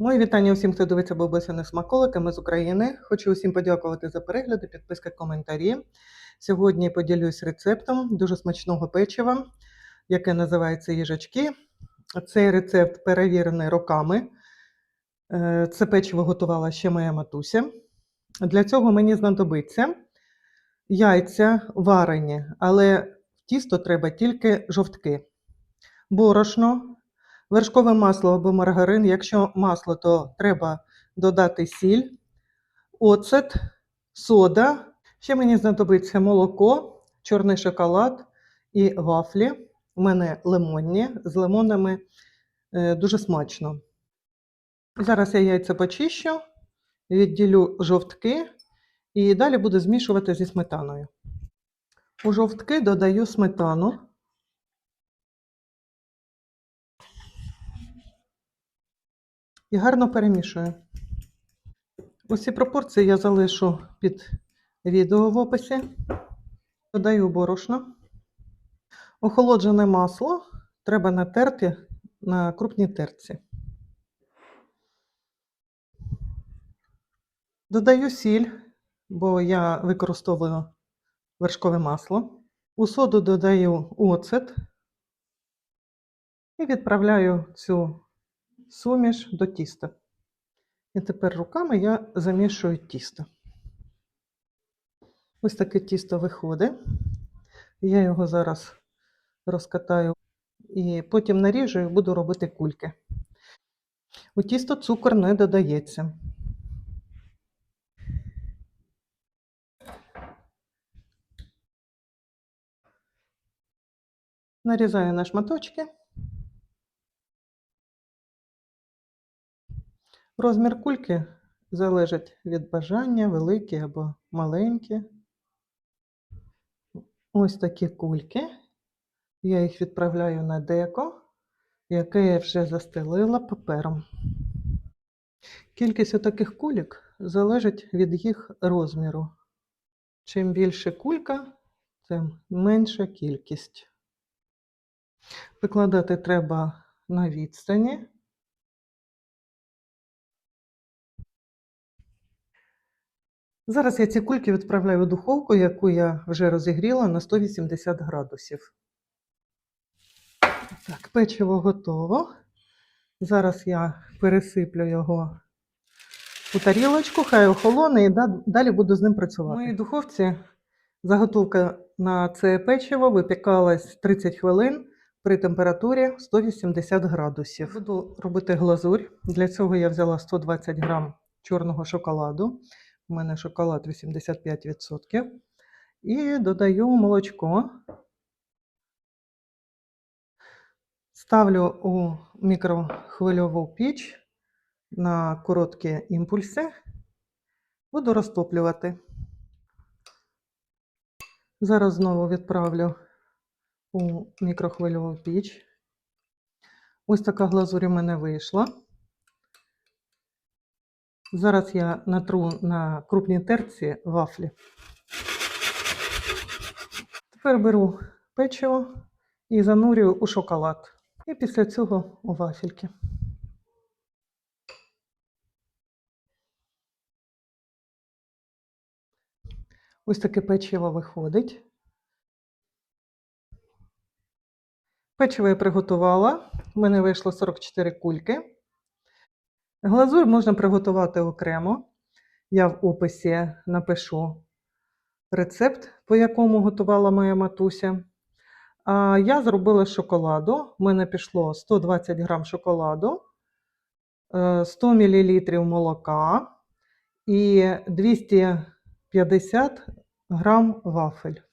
Мої вітання усім, хто дивиться бабусини смаколики. Ми з України. Хочу усім подякувати за перегляди, підписки, коментарі. Сьогодні поділюсь рецептом дуже смачного печива, яке називається їжачки. Цей рецепт перевірений роками. Е, Це печиво готувала ще моя матуся. Для цього мені знадобиться яйця варені, але в тісто треба тільки жовтки, борошно, вершкове масло або маргарин. Якщо масло, то треба додати сіль, оцет, сода. Ще мені знадобиться молоко, чорний шоколад і вафлі. У мене лимонні з лимонами е, дуже смачно. Зараз я яйця почищу, відділю жовтки і далі буду змішувати зі сметаною. У жовтки додаю сметану. І гарно перемішую. Усі пропорції я залишу під відео в описі. Додаю борошно. Охолоджене масло треба натерти на крупній терці. Додаю сіль, бо я використовую вершкове масло. У соду додаю оцет і відправляю цю суміш до тіста. І тепер руками я замішую тісто. Ось таке тісто виходить. Я його зараз розкатаю і потім наріжу і буду робити кульки. У тісто цукор не додається. Нарізаю на шматочки. Розмір кульки залежить від бажання, великі або маленькі. Ось такі кульки. Я їх відправляю на деко, яке я вже застелила папером. Кількість таких кульок залежить від їх розміру. Чим більше кулька, тим менша кількість. Викладати треба на відстані. Зараз я ці кульки відправляю в духовку, яку я вже розігріла на 180 градусів. Так, печиво готово. Зараз я пересиплю його у тарілочку, хай охолоне і далі буду з ним працювати. В моїй духовці заготовка на це печиво випікалась 30 хвилин при температурі 180 градусів. Буду робити глазурь. Для цього я взяла 120 грам чорного шоколаду. У мене шоколад 85%. І додаю молочко. Ставлю у мікрохвильову піч на короткі імпульси. Буду розтоплювати. Зараз знову відправлю у мікрохвильову піч. Ось така глазурь у мене вийшла. Зараз я натру на крупній терці вафлі. Тепер беру печиво і занурюю у шоколад. І після цього у вафельки. Ось таке печиво виходить. Печиво я приготувала. У мене вийшло 44 кульки. Глазурь можна приготувати окремо. Я в описі напишу рецепт, по якому готувала моя матуся. А я зробила шоколаду. У мене пішло 120 грам шоколаду, 100 мл молока і 250 грам вафель.